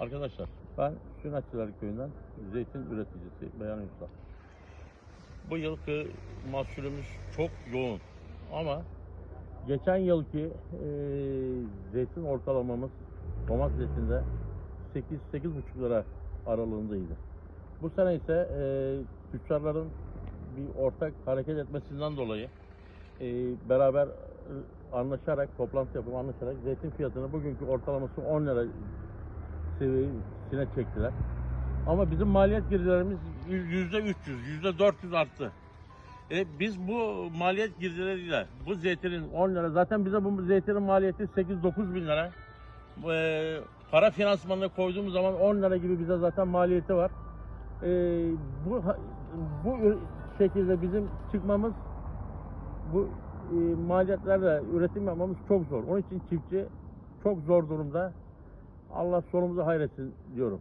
Arkadaşlar ben Sünetçiler Köyü'nden zeytin üreticisi Beyan Usta. Bu yılki mahsulümüz çok yoğun ama geçen yılki e, zeytin ortalamamız domates zeytinde 8-8,5 lira aralığındaydı. Bu sene ise e, tüccarların bir ortak hareket etmesinden dolayı e, beraber e, anlaşarak, toplantı yapıp anlaşarak zeytin fiyatını bugünkü ortalaması 10 lira seviyesine çektiler. Ama bizim maliyet girdilerimiz yüzde 300, yüzde 400 arttı. E biz bu maliyet girdileriyle bu zeytinin 10 lira zaten bize bu zeytinin maliyeti 8-9 bin lira. E, para finansmanına koyduğumuz zaman 10 lira gibi bize zaten maliyeti var. E, bu bu şekilde bizim çıkmamız bu e, maliyetlerle üretim yapmamız çok zor. Onun için çiftçi çok zor durumda. Allah sonumuzu hayretsin diyorum.